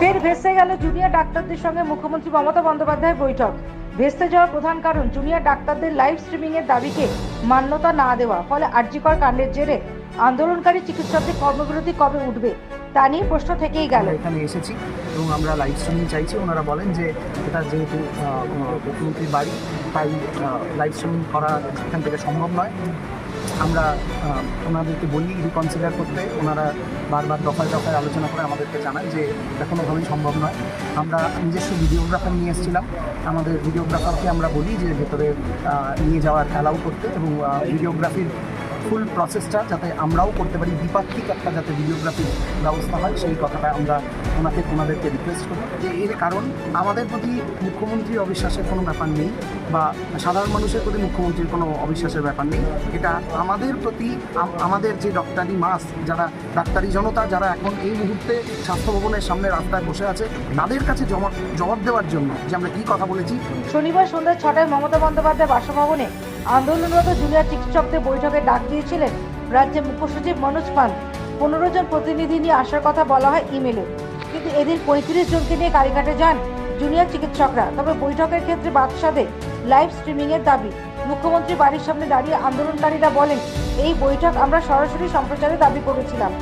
ফের ভেসে গেল জুনিয়র ডাক্তারদের সঙ্গে মুখ্যমন্ত্রী মমতা বন্দ্যোপাধ্যায়ের বৈঠক। ভেস্তে যাওয়ার প্রধান কারণ জুনিয়র ডাক্তারদের লাইভ স্ট্রিমিং এর দাবিকে মান্যতা না দেওয়া, ফলে আর্যিকর কাণ্ডের জেরে আন্দোলনকারী চিকিৎসকদের কর্মবিরতি কবে উঠবে তা নিয়ে প্রশ্ন থেকেই গেল। এখানে এসেছি এবং আমরা লাইভ স্ট্রিমিং চাইছি। ওনারা বলেন যে এটা যেহেতু মুখ্যমন্ত্রীর বাড়ি, তাই লাইভ স্ট্রিমিং করা এখান থেকে সম্ভব নয়। আমরা ওনাদেরকে বলি, রিকনসিডার করতে। ওনারা বারবার দফায় দফায় আলোচনা করে আমাদেরকে জানান যে এটা কোনোভাবেই সম্ভব নয়। আমরা নিজস্ব ভিডিওগ্রাফার নিয়ে এসেছিলাম। আমাদের ভিডিওগ্রাফারকে আমরা বলি যে ভেতরে নিয়ে যাওয়ার অ্যালাউ করতে এবং ভিডিওগ্রাফির ফুল প্রসেসটা যাতে আমরাও করতে পারি, দ্বিপাক্ষিক একটা যাতে ভিডিওগ্রাফির ব্যবস্থা হয়, সেই কথাটা আমরা ওনাকে, ওনাদেরকে রিকোয়েস্ট করি যে এর কারণ, আমাদের প্রতি মুখ্যমন্ত্রীর অবিশ্বাসের কোনো ব্যাপার নেই বা সাধারণ মানুষের প্রতি মুখ্যমন্ত্রীর কোনো অবিশ্বাসের ব্যাপার নেই। এটা আমাদের প্রতি আমাদের যে ডক্টরি মাস যারা ডাক্তারি জনতা, যারা এখন এই মুহূর্তে স্বাস্থ্য ভবনের সামনে রাস্তায় বসে আছে, তাদের কাছে জবাব জবাব দেওয়ার জন্য যে আমরা কী কথা বলেছি। শনিবার সন্ধ্যা ছটায় মমতা বন্দ্যোপাধ্যায় বাসভবনে আন্দোলনরত জুনিয়র চিকিৎসকদের বৈঠকে ডাক দিয়েছিলেন। রাজ্যের মুখ্যসচিব মনোজ পান পনেরো জন প্রতিনিধি নিয়ে আসার কথা বলা হয় ইমেলে। কিন্তু এদিন পঁয়ত্রিশ জনকে নিয়ে কালীঘাটে যান জুনিয়র চিকিৎসকরা। তবে বৈঠকের ক্ষেত্রে বাদশাদে লাইভ স্ট্রিমিং এর দাবি। মুখ্যমন্ত্রী বাড়ির সামনে দাঁড়িয়ে আন্দোলনকারীরা বলেন, এই বৈঠক আমরা সরাসরি সম্প্রচারে দাবি করেছিলাম।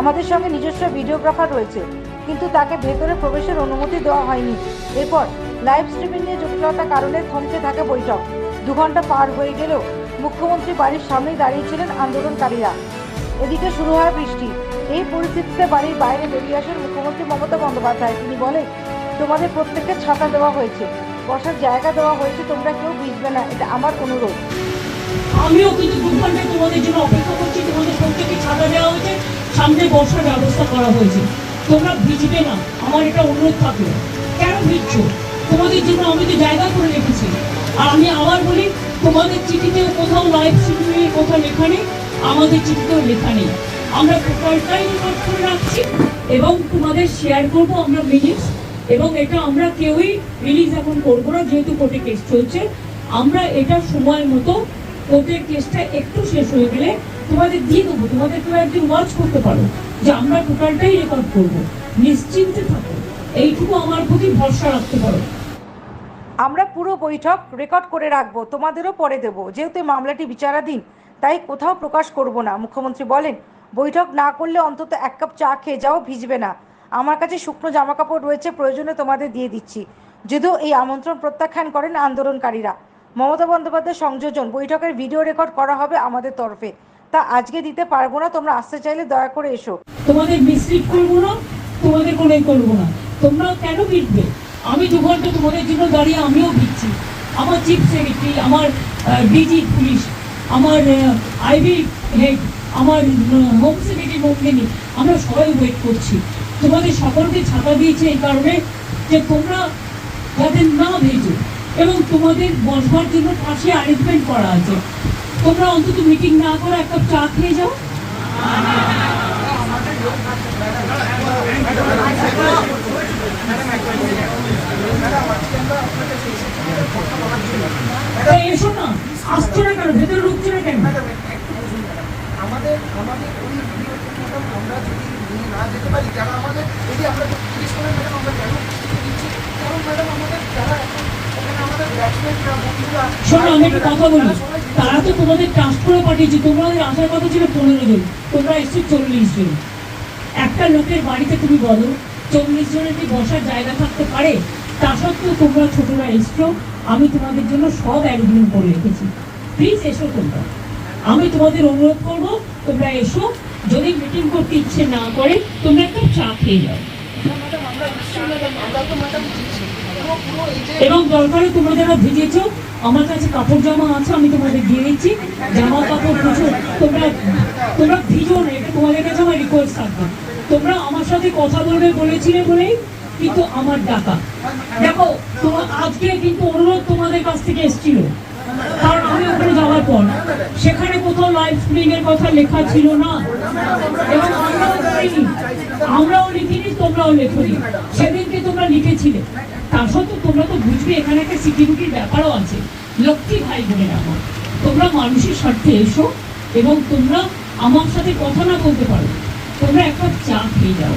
আমাদের সঙ্গে নিজস্ব ভিডিওগ্রাফার রয়েছে, কিন্তু তাকে ভেতরে প্রবেশের অনুমতি দেওয়া হয়নি। এরপর লাইভ স্ট্রিমিং নিয়ে জটিলতার কারণে থমকে থাকে বৈঠক। দু ঘণ্টা পার হয়ে গেলেও মুখ্যমন্ত্রী বাড়ির সামনেই দাঁড়িয়েছিলেন আন্দোলনকারীরা। এদিকে শুরু হয় বৃষ্টি। এই পরিস্থিতিতে বাড়ির বাইরে বেরিয়ে আসেন মুখ্যমন্ত্রী মমতা বন্দ্যোপাধ্যায়। তিনি বলেন, তোমাদের প্রত্যেককে ছাতা দেওয়া হয়েছে। বসার জায়গা দেওয়া হয়েছে, তোমরা কেউ ভিজবে না। এটা আমার অনুরোধ। আমিও কিন্তু দু ঘণ্টা তোমাদের জন্য অপেক্ষা করছি, তোমাদের প্রত্যেকে ছাতা দেওয়া হয়েছে, সামনে বসার ব্যবস্থা করা হয়েছে। তোমরা ভিজবে না, আমার এটা অনুরোধ থাকল। কেন ভিজছো? তোমাদের জন্য আমি তো জায়গা করে রেখেছি। আর আমি আবার বলি তোমাদের চিঠিতেও কোথাও লাইভ স্ট্রিমিংয়ের কথা লেখা নেই, আমাদের চিঠিতেও লেখা নেই। আমরা প্রোফাইলটাই রেকর্ড করে রাখছি এবং তোমাদের শেয়ার করব আমরা মিনিটস এবং এটা আমরা কেউই রিলিজ এখন করব না, যেহেতু কোর্টে কেস চলছে। আমরা এটা সময় মতো কোর্টের কেসটা একটু শেষ হয়ে গেলে তোমাদের দিয়ে দেবো, তোমাদের কেউ একদিন ওয়াচ করতে পারো যে আমরা টোটালটাই রেকর্ড করব। নিশ্চিন্তে থাকো। এইটুকু আমার প্রতি ভরসা রাখতে পারো। আমরা পুরো বৈঠক রেকর্ড করে রাখব, তোমাদেরও পরে দেবো। যেহেতু মামলাটি বিচারাধীন, তাই কোথাও প্রকাশ করব না। মুখ্যমন্ত্রী বলেন, বৈঠক না করলে অন্তত এক কাপ চা খেয়ে যাও, ভিজবে না। আমার কাছে শুকনো জামা কাপড় রয়েছে, প্রয়োজনে তোমাদের দিয়ে দিচ্ছি। যদিও এই আমন্ত্রণ প্রত্যাখ্যান করেন আন্দোলনকারীরা। মমতা বন্দ্যোপাধ্যায় সংযোজন, বৈঠকের ভিডিও রেকর্ড করা হবে আমাদের তরফে। তা আজকে দিতে পারব না, তোমরা আসতে চাইলে দয়া করে এসো। তোমাদের মিসলিড করব না, তোমাদের কোনো করব না। তোমরা কেন ভিড়বে আমি দু ঘণ্টা তোমাদের জন্য দাঁড়িয়ে আমিও ভিড়ছি আমার চিফ সেক্রেটারি, আমার ডিজি পুলিশ, আমার আইবি হেড, আমার হোম সেক্রেটারি মন্দিনী আমরা সবাই ওয়েট করছি। তোমাদের সকলকে ছাতা দিয়েছে এই কারণে যে তোমরা যাতে না ভেজো এবং তোমাদের বসবার জন্য পাশে অ্যারেঞ্জমেন্ট করা আছে। তোমরা অন্তত মিটিং না করে একটা চা খেয়ে যাও। তা এসো না আসছো না কেন? ভেতরে ঢুকছো না কেন? আমাদের আমাদের ওই আমরা যদি নিয়ে না যেতে পারি যারা আমাদের যদি আমরা জিজ্ঞেস করেন ম্যাডাম আমরা কেন দিচ্ছি কারণ ম্যাডাম আমাদের যারা এখন ওখানে আমাদের ব্যাটসম্যানরা বন্ধুরা শোনো আমি একটা কথা বলি। তারা তো তোমাদের ট্রাস্ট করে পাঠিয়েছে। তোমাদের আসার কথা ছিল পনেরো জন। তোমরা এসছো চল্লিশ জন। একটা লোকের বাড়িতে তুমি বলো চল্লিশ জনের কি বসার জায়গা থাকতে পারে? তা সত্ত্বেও তোমরা ছোটরা এসছো। আমি তোমাদের জন্য সব অ্যারেঞ্জমেন্ট করে রেখেছি। প্লিজ এসো তোমরা। আমি তোমাদের অনুরোধ করব, তোমরা এসো। যদি মিটিং করতে ইচ্ছে না করে, তোমরা একটা চা খেয়ে যাও এবং দরকারে তোমরা যারা ভিজেছো, আমার কাছে কাপড় জামা আছে, আমি তোমাদের দিয়ে দিচ্ছি। জামা কাপড় কিছু তোমরা তোমরা ভিজো না, এটা তোমাদের কাছে আমার রিকোয়েস্ট থাকবে। তোমরা আমার সাথে কথা বলবে বলেছিলে বলেই কিন্তু আমার ডাকা। দেখো তোমার আজকে কিন্তু অনুরোধ তোমাদের কাছ থেকে এসেছিল। কারণ আমি ওখানে যাওয়ার পর, সেখানে কোথাও লাইভ স্ট্রিমিং এর কথা লেখা ছিল না। এবং আমরাও লিখিনি আমরাও লিখিনি, তোমরাও লেখনি। সেদিনকে তোমরা লিখেছিলে। তার সত্ত্বেও তোমরা তো বুঝবে, এখানে একটা সিকিউরিটির ব্যাপারও আছে। লক্ষ্মী ভাই বলে রাখো তোমরা মানুষের স্বার্থে এসো এবং তোমরা আমার সাথে কথা না বলতে পারো। তোমরা একটা চা খেয়ে যাও।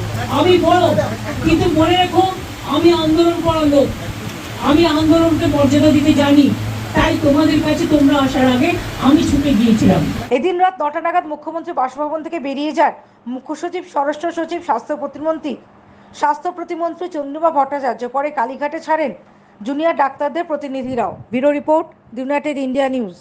আমি বড়, কিন্তু মনে রেখো, আমি আন্দোলন করার লোক। আমি আন্দোলনকে মর্যাদা দিতে জানি, তাই তোমাদের কাছে তোমরা আসার আগে আমি ছুটে গিয়েছিলাম। এদিন রাত নটা নাগাদ মুখ্যমন্ত্রী বাসভবন থেকে বেরিয়ে যান মুখ্য সচিব স্বরাষ্ট্র সচিব, স্বাস্থ্য প্রতিমন্ত্রী। স্বাস্থ্য প্রতিমন্ত্রী চন্দ্রিমা ভট্টাচার্য পরে কালীঘাটে ছাড়েন। জুনিয়র ডাক্তারদের প্রতিনিধিরাও। Bureau report United India News.